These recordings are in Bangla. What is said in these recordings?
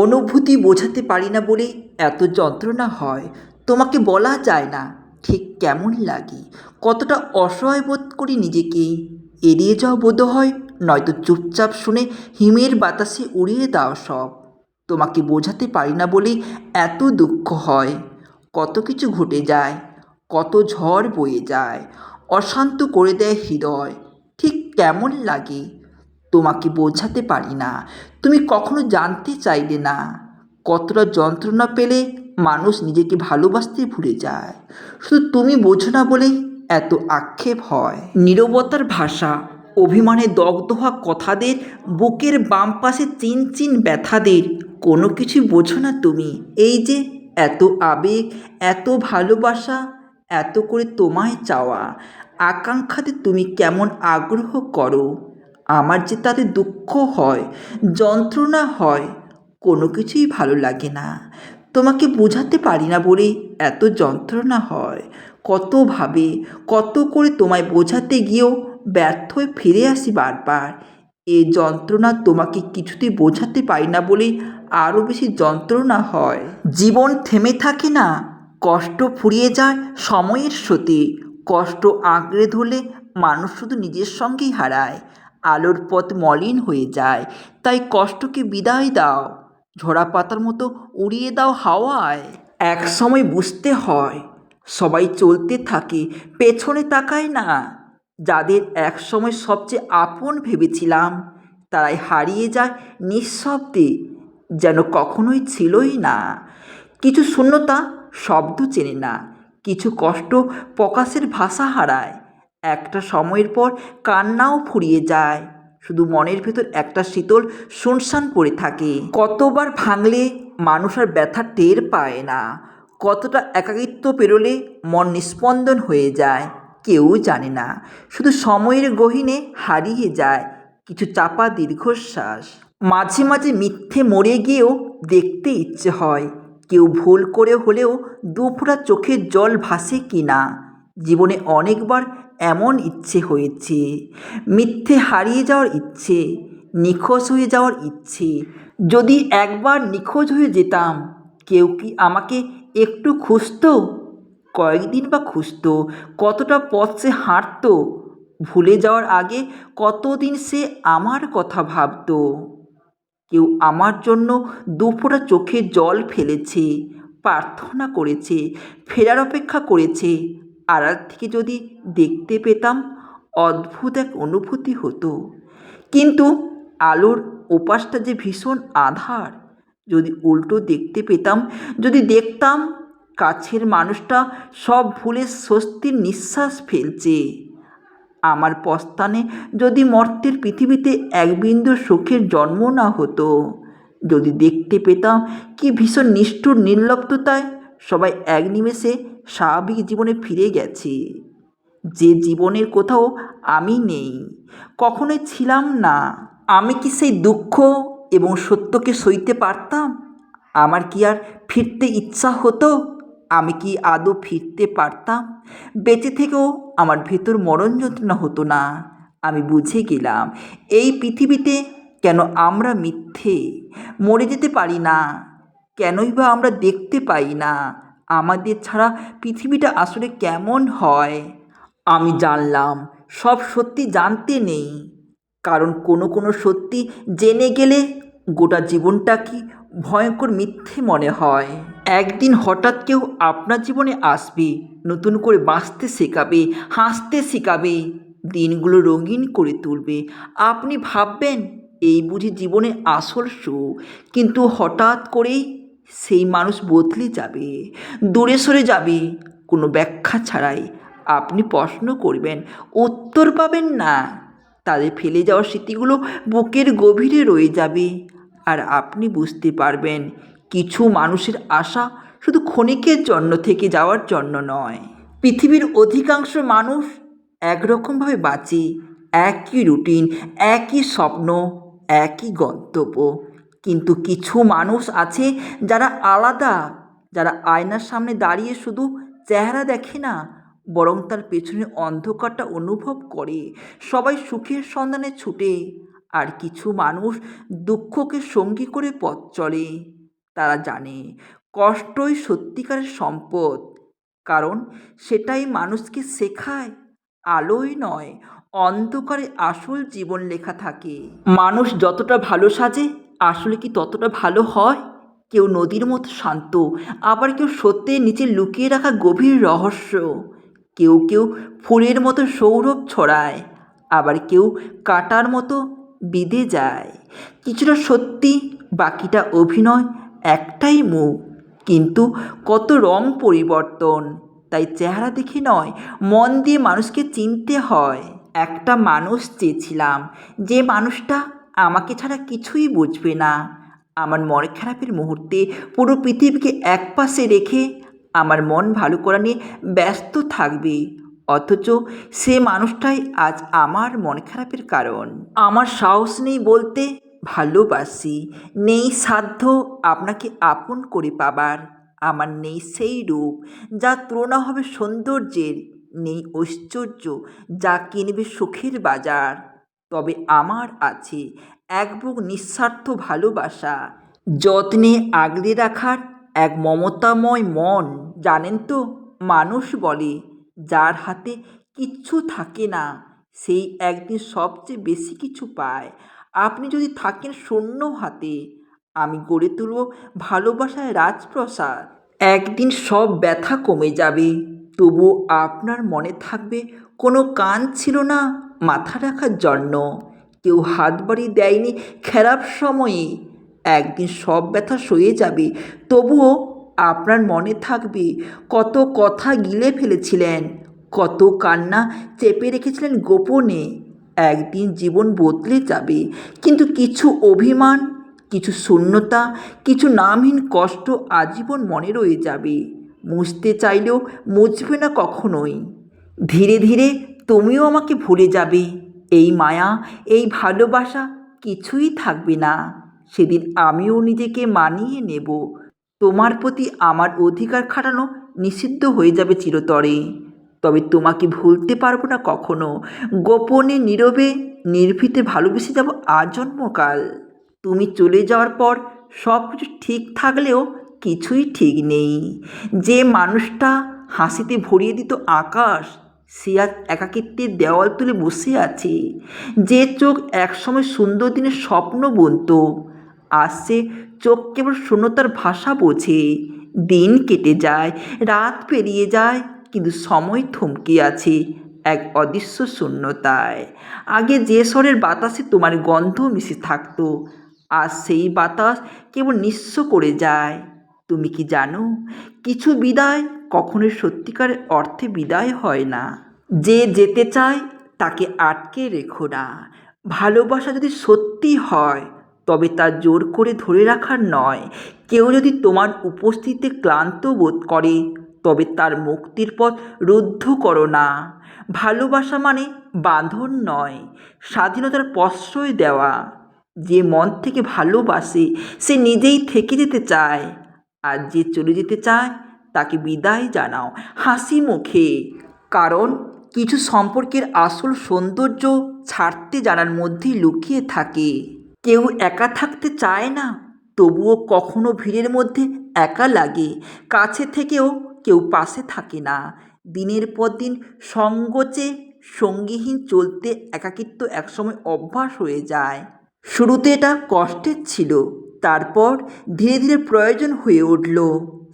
অনুভূতি বোঝাতে পারি না বলে এত যন্ত্রণা হয়। তোমাকে বলা যায় না ঠিক কেমন লাগে। কতটা অসহায় বোধ করি নিজেকে। এড়িয়ে যাওয়া বোধ হয়, নয়তো চুপচাপ শুনে হিমের বাতাসে উড়িয়ে দাও সব। তোমাকে বোঝাতে পারি না বলে এত দুঃখ হয়। কত কিছু ঘটে যায়, কত ঝড় বয়ে যায়, অশান্ত করে দেয় হৃদয়। ঠিক কেমন লাগে? তোমাকে বোঝাতে পারি না। তুমি কখনো জানতে চাইলে না। কতটা যন্ত্রণা পেলে মানুষ নিজেকে ভালোবাসতে ভুলে যায়। শুধু তুমি বোঝো না বলেই এত আক্ষেপ হয়। নীরবতার ভাষা, অভিমানে দগ্ধ হওয়া কথাদের, বুকের বাম পাশে চিন চিন ব্যথাদের, কোনো কিছু বোঝো না তুমি। এই যে এত আবেগ, এত ভালোবাসা, এত করে তোমায় চাওয়া। আকাঙ্ক্ষাতে তুমি কেমন আগ্রহ করো। আমার যে তাতে দুঃখ হয়, যন্ত্রণা হয়, কোনো কিছুই ভালো লাগে না। তোমাকে বোঝাতে পারি না বলেই এত যন্ত্রণা হয়। কতভাবে, কত করে তোমায় বোঝাতে গিয়েও ব্যর্থ হয়ে ফিরে আসি বারবার। এ যন্ত্রণা তোমাকে কিছুতেই বোঝাতে পারি না বলেই আরও বেশি যন্ত্রণা হয়। জীবন থেমে থাকে না, কষ্ট ফুরিয়ে যায় সময়ের স্রোতে। কষ্ট আঁকড়ে ধরলে মানুষ শুধু নিজের সঙ্গেই হারায়। আলোর পথ মলিন হয়ে যায়। তাই কষ্টকে বিদায় দাও। ঝরা পাতার মতো উড়িয়ে দাও হাওয়ায়। এক সময় বুঝতে হয়, সবাই চলতে থাকে, পেছনে তাকায় না। যাদের এক সময় সবচেয়ে আপন ভেবেছিলাম, তারাই হারিয়ে যায় নিঃশব্দে, যেন কখনোই ছিলই না। কিছু শূন্যতা শব্দ চেনে না, কিছু কষ্ট প্রকাশের ভাষা হারায়। একটা সময়ের পর কান্নাও ফুরিয়ে যায়। শুধু মনের ভেতর একটা শীতল শুনশান পড়ে থাকে। কতবার ভাঙলে মানুষ আর ব্যথা টের পায় না। কতটা একাকিত্ব পেরোলে মন নিস্পন্দন হয়ে যায়। কেউ জানে না। শুধু সময়ের গহীনে হারিয়ে যায় কিছু চাপা দীর্ঘশ্বাস। মাঝে মাঝে মিথ্যে মরে গিয়েও দেখতে ইচ্ছে হয়। কেউ ভুল করে হলেও দুফোঁটা চোখের জল ভাসে কি না জীবনে অনেকবার এমন ইচ্ছে হয়েছে। মিথ্যে হারিয়ে যাওয়ার ইচ্ছে, নিখোঁজ হয়ে যাওয়ার ইচ্ছে। যদি একবার নিখোঁজ হয়ে যেতাম, কেউ কি আমাকে একটু খুঁজতো? কয়েকদিন বা খুঁজতো, কতটা পথ সে হাঁটতো? ভুলে যাওয়ার আগে কতদিন সে আমার কথা ভাবতো? কেউ আমার জন্য দুফোঁটা চোখে জল ফেলেছে, প্রার্থনা করেছে, ফেরার অপেক্ষা করেছে আড়াল থেকে যদি দেখতে পেতাম, অদ্ভুত এক অনুভূতি হতো। কিন্তু আলোর ওপাশটা যে ভীষণ আধার, যদি উল্টো দেখতে পেতাম, যদি দেখতাম কাছের মানুষটা সব ভুলে স্বস্তির নিঃশ্বাস ফেলছে। আমার পস্তানে যদি মর্তের পৃথিবীতে এক বিন্দু সুখের জন্ম না হতো, যদি দেখতে পেতাম কি ভীষণ নিষ্ঠুর নির্লপ্ততায় সবাই এক নিমেষে স্বাভাবিক জীবনে ফিরে গেছে। যে জীবনের কোথাও আমি নেই, কখনোই ছিলাম না। আমি কি সেই দুঃখ এবং সত্যকে সইতে পারতাম? আমার কি আর ফিরতে ইচ্ছা হতো? আমি কি আদৌ ফিরতে পারতাম? বেঁচে থেকেও আমার ভেতর মরণ যন্ত্রণা হতো না। আমি বুঝে গেলাম, এই পৃথিবীতে কেন আমরা মিথ্যে? মরে যেতে পারি না। কেনই বা আমরা দেখতে পাই না? আমাদের ছাড়া পৃথিবীটা আসলে কেমন হয়? আমি জানলাম, সব সত্যি জানতে নেই। কারণ কোনো কোনো সত্যি জেনে গেলে গোটা জীবনটা কি ভয়ঙ্কর মিথ্যে মনে হয়। একদিন হঠাৎ কেউ আপনার জীবনে আসবে, নতুন করে বাঁচতে শেখাবে, হাসতে শেখাবে, দিনগুলো রঙিন করে তুলবে। আপনি ভাববেন, এই বুঝি জীবনে আসল সুখ। কিন্তু হঠাৎ করেই সেই মানুষ বদলে যাবে, দূরে সরে যাবে। কোনো ব্যাখ্যা ছাড়াই আপনি প্রশ্ন করবেন, উত্তর পাবেন না। তাদের ফেলে যাওয়া স্মৃতিগুলো বুকের গভীরে রয়ে যাবে আর আপনি বুঝতে পারবেন, কিছু মানুষের আশা শুধু ক্ষণিকের জন্য থেকে যাওয়ার জন্য নয়। পৃথিবীর অধিকাংশ মানুষ একরকমভাবে বাঁচে, একই রুটিন, একই স্বপ্ন, একই গন্তব্য। কিন্তু কিছু মানুষ আছে যারা আলাদা, যারা আয়নার সামনে দাঁড়িয়ে শুধু চেহারা দেখে না, বরং তার পেছনে অন্ধকারটা অনুভব করে। সবাই সুখের সন্ধানে ছুটে, আর কিছু মানুষ দুঃখকে সঙ্গী করে পথ চলে। তারা জানে, কষ্টই সত্যিকারের সম্পদ, কারণ সেটাই মানুষকে শেখায়, আলোই নয়, অন্ধকারে আসল জীবন লেখা থাকে। মানুষ যতটা ভালো সাজে আসলে কি ততটা ভালো হয়? কেউ নদীর মতো শান্ত, আবার কেউ সত্যের নিচে লুকিয়ে রাখা গভীর রহস্য। কেউ কেউ ফুলের মতো সৌরভ ছড়ায়, আবার কেউ কাটার মতো বিঁধে যায়। কিছুটা সত্যি, বাকিটা অভিনয় একটাই মুখ। কিন্তু কত রং পরিবর্তন, তাই চেহারা দেখে নয়, মন দিয়ে মানুষকে চিনতে হয়। একটা মানুষ চেয়েছিলাম, যে মানুষটা আমাকে ছাড়া কিছুই বুঝবে না। আমার মন খারাপের মুহূর্তে পুরো পৃথিবীকে একপাশে রেখে আমার মন ভালো করা নিয়ে ব্যস্ত থাকবে। অথচ সে মানুষটাই আজ আমার মন খারাপের কারণ। আমার সাহস নেই বলতে ভালোবাসি। নেই সাধ্য আপনাকে আপন করে পাবার। আমার নেই সেই রূপ যা তুলনা হবে সৌন্দর্যের। নেই ঐশ্বর্য যা কিনবে সুখের বাজার। তবে আমার আছে এক বুক নিঃস্বার্থ ভালোবাসা, যত্নে আগলে রাখার এক মমতাময় মন, জানেন তো? মানুষ বলে, যার হাতে কিচ্ছু থাকে না, সেই একদিন সবচেয়ে বেশি কিছু পায়। আপনি যদি থাকেন শূন্য হাতে, আমি গড়ে তুলব ভালোবাসায় রাজপ্রসাদ। একদিন সব ব্যথা কমে যাবে তবু আপনার মনে থাকবে কোনো কান ছিল না মাথা রাখার জন্য। কেউ হাত বাড়ি দেয়নি, খারাপ সময়ে। একদিন সব ব্যথা সয়ে যাবে, তবুও আপনার মনে থাকবে, কত কথা গিলে ফেলেছিলেন, কত কান্না চেপে রেখেছিলেন গোপনে। একদিন জীবন বদলে যাবে, কিন্তু কিছু অভিমান, কিছু শূন্যতা, কিছু নামহীন কষ্ট আজীবন মনে রয়ে যাবে। মুছতে চাইলেও মুছবে না কখনোই। ধীরে ধীরে তুমিও আমাকে ভুলে যাবে। এই মায়া, এই ভালোবাসা কিছুই থাকবে না। সেদিন আমিও নিজেকে মানিয়ে নেব। তোমার প্রতি আমার অধিকার খাটানো নিষিদ্ধ হয়ে যাবে চিরতরে। তবে তোমাকে ভুলতে পারব না কখনো। গোপনে, নীরবে, নির্ভীতে ভালোবেসে যাব আজন্মকাল। তুমি চলে যাওয়ার পর সব কিছু ঠিক থাকলেও কিছুই ঠিক নেই। যে মানুষটা হাসিতে ভরিয়ে দিত আকাশ সে আজ একাকিত্বের দেওয়াল তুলে বসে আছে। যে চোখ একসময় সুন্দর দিনের স্বপ্ন বুনত, আজ সে চোখ কেবল শূন্যতার ভাষা বোঝে। দিন কেটে যায়, রাত পেরিয়ে যায়, কিন্তু সময় থমকে আছে এক অদৃশ্য শূন্যতায়। আগে যে স্বরের বাতাসে তোমার গন্ধ মিশে থাকতো আর সেই বাতাস কেবল নিঃস্ব করে যায়। তুমি কি জানো, কিছু বিদায় কখনোই সত্যিকারের অর্থে বিদায় হয় না। যে যেতে চায়, তাকে আটকে রেখো না। ভালোবাসা যদি সত্যি হয়, তবে তা জোর করে ধরে রাখার নয়। কেউ যদি তোমার উপস্থিতিতে ক্লান্ত বোধ করে, তবে তার মুক্তির পথ রুদ্ধ করো না। ভালোবাসা মানে বাঁধন নয়, স্বাধীনতার প্রশ্রয় দেওয়া। যে মন থেকে ভালোবাসে, সে নিজেই থেকে যেতে চায়, আর যে চলে যেতে চায় তাকে বিদায় জানাও। হাসি মুখে। কারণ, কিছু সম্পর্কের আসল সৌন্দর্য ছাড়তে জানার মধ্যেই লুকিয়ে থাকে। কেউ একা থাকতে চায় না, তবুও কখনো ভিড়ের মধ্যে একা লাগে। কাছে থেকেও কেউ পাশে থাকে না। দিনের পর দিন সঙ্গচে সঙ্গীহীন চলতে একাকিত্ব একসময় অভ্যাস হয়ে যায়। শুরুতে এটা কষ্টের ছিল, তারপর ধীরে ধীরে প্রয়োজন হয়ে উঠল।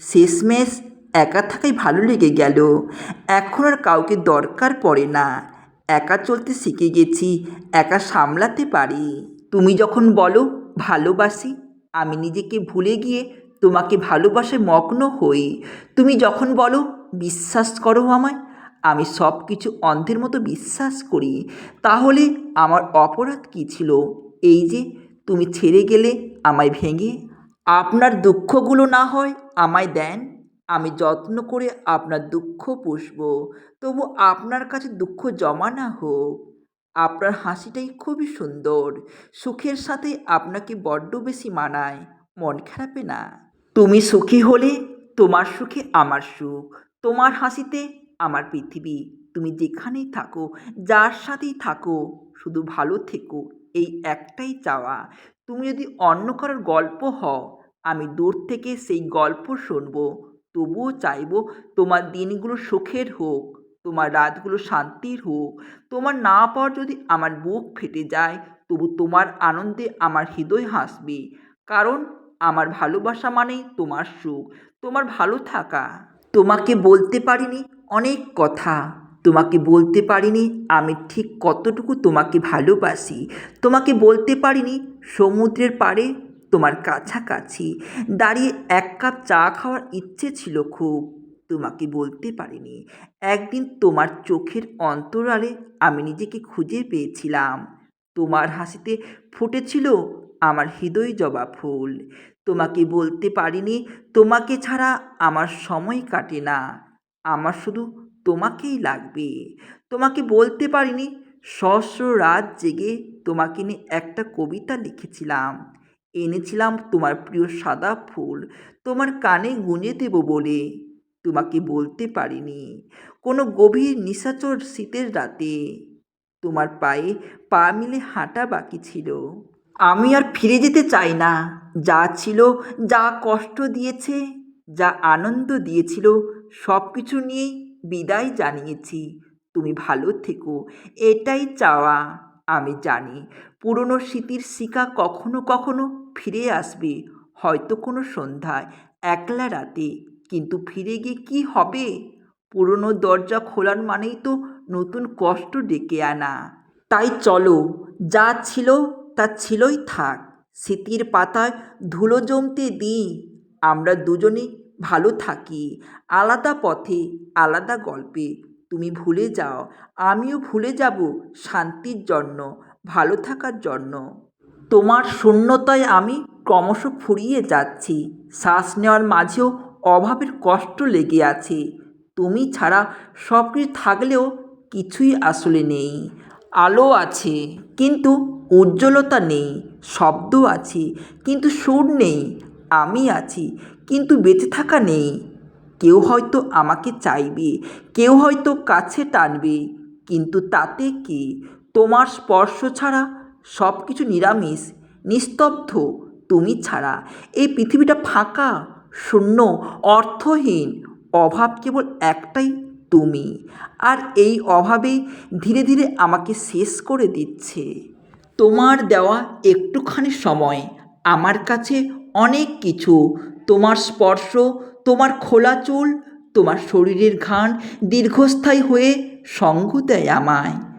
শেষমেশ একা থাকাই ভালো লেগে গেল। এখন আর কাউকে দরকার পড়ে না। একা চলতে শিখে গেছি, একা সামলাতে পারি। তুমি যখন বলো, ভালোবাসি। আমি নিজেকে ভুলে গিয়ে তোমাকে ভালোবাসায় মগ্ন হই। তুমি যখন বলো, বিশ্বাস করো আমায়। আমি সব কিছু অন্ধের মতো বিশ্বাস করি। তাহলে আমার অপরাধ কী ছিল? এই যে, তুমি ছেড়ে গেলে আমায় ভেঙে। আপনার দুঃখগুলো না হয় আমায় দেন। আমি যত্ন করে আপনার দুঃখ পুষব। তবু আপনার কাছে দুঃখ জমা না হোক। আপনার হাসিটাই খুবই সুন্দর। সুখের সাথে আপনাকে বড্ড বেশি মানায়। মন খারাপে না। তুমি সুখী হলে তোমার সুখে আমার সুখ। তোমার হাসিতে আমার পৃথিবী। তুমি যেখানেই থাকো, যার সাথেই থাকো, শুধু ভালো থেকো, এই একটাই চাওয়া। তুমি যদি অন্য কারোর গল্প হও, আমি দূর থেকে সেই গল্প শুনব। তবুও চাইব তোমার দিনগুলো সুখের হোক, তোমার রাতগুলো শান্তির হোক। তোমার না পাওয়ার যদি আমার বুক ফেটে যায়, তবু তোমার আনন্দে আমার হৃদয় হাসবে। কারণ আমার ভালোবাসা মানেই তোমার সুখ, তোমার ভালো থাকা। তোমাকে বলতে পারিনি অনেক কথা, তোমাকে বলতে পারিনি আমি ঠিক কতটুকু তোমাকে ভালোবাসি। তোমাকে বলতে পারিনি সমুদ্রের পাড়ে তোমার কাছাকাছি। দাঁড়িয়ে এক কাপ চা খাওয়ার ইচ্ছে ছিল খুব। তোমাকে বলতে পারিনি। একদিন তোমার চোখের অন্তরালে আমি নিজেকে খুঁজে পেয়েছিলাম। তোমার হাসিতে ফুটেছিল আমার হৃদয় জবা ফুল। তোমাকে বলতে পারিনি, তোমাকে ছাড়া আমার সময় কাটে না। আমার শুধু তোমাকেই লাগবে। তোমাকে বলতে পারিনি, সহস্র রাত জেগে তোমাকে নিয়ে একটা কবিতা লিখেছিলাম। এনেছিলাম তোমার প্রিয় সাদা ফুল। তোমার কানে গুঁজে দেব বলে। তোমাকে বলতে পারিনি। কোনো গভীর নিশাচর শীতের রাতে তোমার পায়ে পা মিলে হাঁটা বাকি ছিল। আমি আর ফিরে যেতে চাই না। যা ছিল, যা কষ্ট দিয়েছে, যা আনন্দ দিয়েছিল সব কিছু নিয়েই বিদায় জানিয়েছি। তুমি ভালো থেকো। এটাই চাওয়া। আমি জানি, পুরনো স্মৃতির শিকা কখনো কখনো ফিরে আসবে। হয়তো কোনো সন্ধ্যায়, একলা রাতে। কিন্তু ফিরে গিয়ে কি হবে? পুরনো দরজা খোলার মানেই তো নতুন কষ্ট ডেকে আনা। তাই চলো, যা ছিল তা ছিলই থাক। স্মৃতির পাতায় ধুলো জমতে দিই। আমরা দুজনে ভালো থাকি। আলাদা পথে, আলাদা গল্পে। তুমি ভুলে যাও। আমিও ভুলে যাব শান্তির জন্য, ভালো থাকার জন্য। তোমার শূন্যতায় আমি ক্রমশ ফুরিয়ে যাচ্ছি। শ্বাস নেওয়ার মাঝেও অভাবের কষ্ট লেগে আছে। তুমি ছাড়া সব কিছু থাকলেও কিছুই আসলে নেই। আলো আছে, কিন্তু উজ্জ্বলতা নেই শব্দ আছে, কিন্তু সুর নেই। আমি আছি, কিন্তু বেঁচে থাকা নেই। কেউ হয়তো আমাকে চাইবে, কেউ হয়তো কাছে টানবে, কিন্তু তাতে কি? তোমার স্পর্শ ছাড়া সব কিছু নিরামিষ, নিস্তব্ধ, তুমি ছাড়া। এই পৃথিবীটা ফাঁকা, শূন্য, অর্থহীন, অভাব কেবল একটাই তুমি। আর এই অভাবেই ধীরে ধীরে আমাকে শেষ করে দিচ্ছে। তোমার দেওয়া একটুখানি সময়, আমার কাছে অনেক কিছু। তোমার স্পর্শ তোমার খোলা চুল তোমার শরীরের ঘান দীর্ঘস্থায়ী হয়ে সঙ্গ দেয় আমায়।